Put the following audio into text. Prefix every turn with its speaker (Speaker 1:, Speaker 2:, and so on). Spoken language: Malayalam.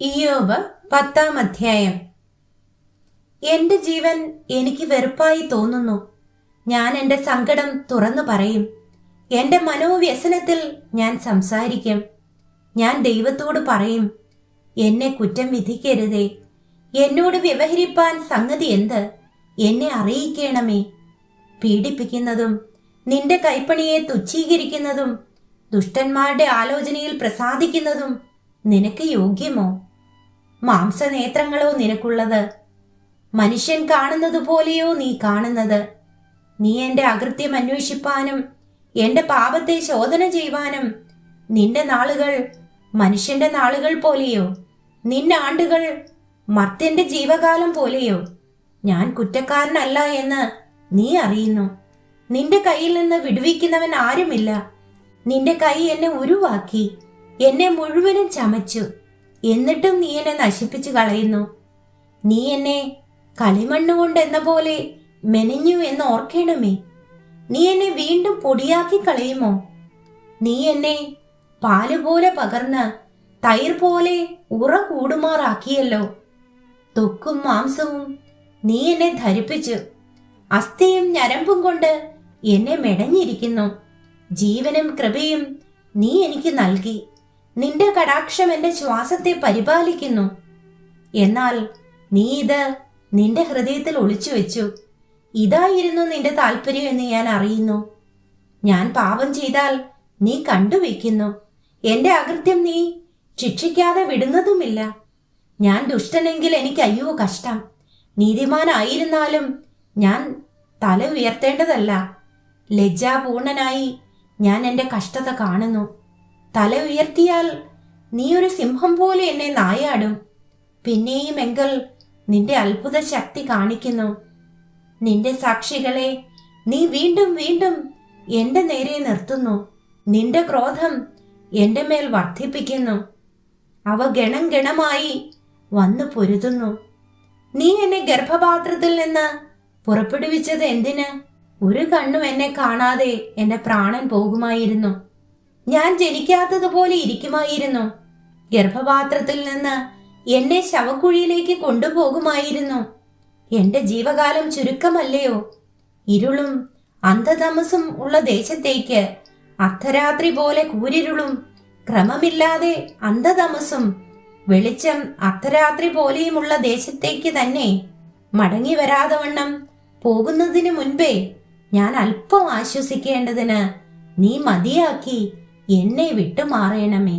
Speaker 1: ഇയോബ് പത്താം അധ്യായം. എന്റെ ജീവൻ എനിക്ക് വെറുപ്പായി തോന്നുന്നു. ഞാൻ എന്റെ സങ്കടം തുറന്നു പറയും. എന്റെ മനോവ്യസനത്തിൽ ഞാൻ സംസാരിക്കും. ഞാൻ ദൈവത്തോട് പറയും എന്നെ കുറ്റം വിധിക്കരുതേ. എന്നോട് വ്യവഹരിപ്പാൻ സംഗതി എന്ത്? എന്നെ അറിയിക്കണമേ. പീഡിപ്പിക്കുന്നതും നിന്റെ കൈപ്പണിയെ തുച്ഛീകരിക്കുന്നതും ദുഷ്ടന്മാരുടെ ആലോചനയിൽ പ്രസാദിക്കുന്നതും നിനക്ക് യോഗ്യമോ? മാംസനേത്രങ്ങളോ നിനക്കുള്ളത്? മനുഷ്യൻ കാണുന്നത് പോലെയോ നീ കാണുന്നത്? നീ എന്റെ അകൃത്യം അന്വേഷിപ്പാനും എന്റെ പാപത്തെ ശോധന ചെയ്യുവാനും നിന്റെ നാളുകൾ മനുഷ്യന്റെ നാളുകൾ പോലെയോ? നിന്റെ ആണ്ടുകൾ മർത്യന്റെ ജീവകാലം പോലെയോ? ഞാൻ കുറ്റക്കാരനല്ല എന്ന് നീ അറിയുന്നു. നിന്റെ കയ്യിൽ നിന്ന് വിടുവിക്കുന്നവൻ ആരുമില്ല. നിന്റെ കൈ എന്നെ ഉരുവാക്കി എന്നെ മുഴുവനും ചമച്ചു. എന്നിട്ടും നീ എന്നെ നശിപ്പിച്ചു കളയുന്നു. നീ എന്നെ കളിമണ്ണ് കൊണ്ട് എന്ന പോലെ മെനഞ്ഞു എന്ന് ഓർക്കണമേ. നീ എന്നെ വീണ്ടും പൊടിയാക്കി കളയുമോ? നീ എന്നെ പാൽ പോലെ പകർന്ന് തൈർ പോലെ ഉറ കൂടുമാറാക്കിയല്ലോ. തൊക്കും മാംസവും നീ എന്നെ ധരിപ്പിച്ചു. അസ്ഥിയും ഞരമ്പും കൊണ്ട് എന്നെ മെടഞ്ഞിരിക്കുന്നു. ജീവനും കൃപയും നീ എനിക്ക് നൽകി. നിന്റെ കടാക്ഷം എന്റെ ശ്വാസത്തെ പരിപാലിക്കുന്നു. എന്നാൽ നീ ഇത് നിന്റെ ഹൃദയത്തിൽ ഒളിച്ചു വെച്ചു ഇതായിരുന്നു നിന്റെ താല്പര്യം എന്ന് ഞാൻ അറിയുന്നു. ഞാൻ പാപം ചെയ്താൽ നീ കണ്ടുവെക്കുന്നു എന്റെ അകൃത്യം നീ ശിക്ഷിക്കാതെ വിടുന്നതുമില്ല. ഞാൻ ദുഷ്ടനെങ്കിൽ എനിക്ക് അയ്യോ കഷ്ടം. നീതിമാനായിരുന്നാലും ഞാൻ തല ഉയർത്തേണ്ടതല്ല. ലജ്ജാപൂർണനായി ഞാൻ എന്റെ കഷ്ടത കാണുന്നു. തല ഉയർത്തിയാൽ നീ ഒരു സിംഹം പോലെ എന്നെ നായാടും. പിന്നെയും എങ്കിൽ നിന്റെ അത്ഭുത ശക്തി കാണിക്കുന്നു. നിന്റെ സാക്ഷികളെ നീ വീണ്ടും വീണ്ടും എന്റെ നേരെ നിർത്തുന്നു. നിന്റെ ക്രോധം എന്റെ മേൽ വർദ്ധിപ്പിക്കുന്നു. അവ ഗണം ഗണമായി വന്നു പൊരുതുന്നു. നീ എന്നെ ഗർഭപാത്രത്തിൽ നിന്ന് പുറപ്പെടുവിച്ചത് എന്തിന്? ഒരു കണ്ണും എന്നെ കാണാതെ എന്റെ പ്രാണൻ പോകുമായിരുന്നു. ഞാൻ ജനിക്കാത്തതുപോലെ ഇരിക്കുമായിരുന്നു. ഗർഭപാത്രത്തിൽ നിന്ന് എന്നെ ശവക്കുഴിയിലേക്ക് കൊണ്ടുപോകുമായിരുന്നു. എന്റെ ജീവകാലം ചുരുക്കമല്ലയോ? ഇരുളും അന്ധതമസും ഉള്ള ദേശത്തേക്ക് അർദ്ധരാത്രി പോലെ കൂരിരുളും ക്രമമില്ലാതെ അന്ധതമസും വെളിച്ചം അർദ്ധരാത്രി പോലെയുമുള്ള ദേശത്തേക്ക് തന്നെ മടങ്ങി വരാതെ വണ്ണം പോകുന്നതിന് മുൻപേ ഞാൻ അല്പം ആശ്വസിക്കേണ്ടതിന് നീ മതിയാക്കി എന്നെ വിട്ടുമാറേണമേ